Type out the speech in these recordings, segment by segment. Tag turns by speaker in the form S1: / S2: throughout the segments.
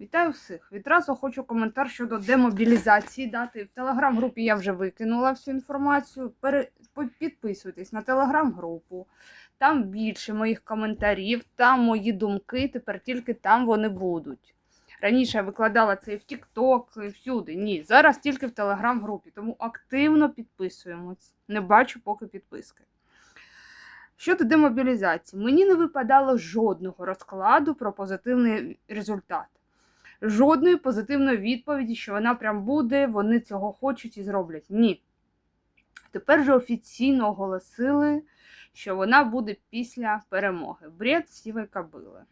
S1: Вітаю всіх. Відразу хочу коментар щодо демобілізації дати. В телеграм-групі я вже викинула всю інформацію. Підписуйтесь на телеграм-групу. Там більше моїх коментарів, там мої думки, тепер тільки там вони будуть. Раніше я викладала це і в TikTok, і всюди. Ні, зараз тільки в телеграм-групі, тому активно підписуємось. Не бачу поки підписки. Щодо демобілізації, мені не випадало жодного розкладу про позитивний результат. Жодної позитивної відповіді, що вона прям буде, вони цього хочуть і зроблять. Ні. Тепер же офіційно оголосили, що вона буде після перемоги. Бред сівої кабили.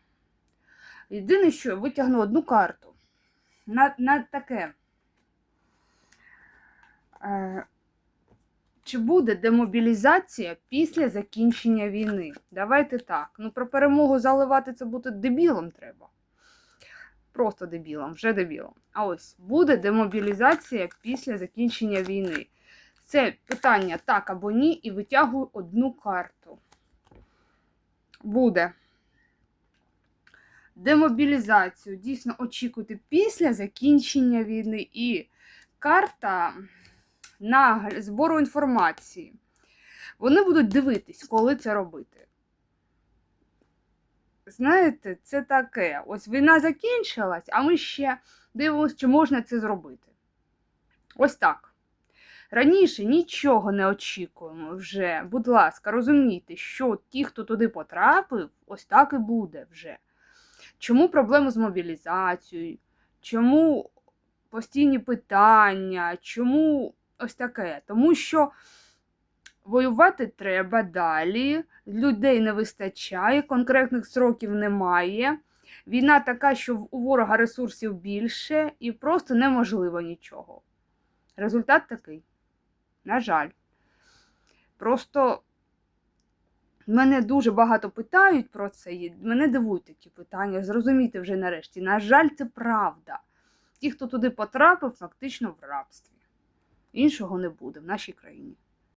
S1: Єдине, що я витягну одну карту. На, на таке. Е, чи буде демобілізація після закінчення війни? Давайте так. Ну, про перемогу заливати це бути дебілом треба. Просто дебілом, вже дебілом. А ось буде демобілізація після закінчення війни. Це питання так або ні, і витягую одну карту. Буде. Демобілізацію дійсно очікуйте після закінчення війни. І карта на збору інформації. Вони будуть дивитись, коли це робити. Знаєте, це таке. Ось війна закінчилась, а ми ще дивимося, чи можна це зробити. Ось так. Раніше нічого не очікуємо вже. Будь ласка, розумійте, що ті, хто туди потрапив, ось так і буде вже. Чому проблеми з мобілізацією? Чому постійні питання? Чому ось таке? Тому що воювати треба далі, людей не вистачає, конкретних сроків немає. Війна така, що у ворога ресурсів більше, і просто неможливо нічого. Результат такий. На жаль. Просто мене дуже багато питають про це, і мене дивують такі питання. Зрозумійте вже нарешті. На жаль, це правда. Ті, хто туди потрапив, фактично в рабстві. Іншого не буде в нашій країні.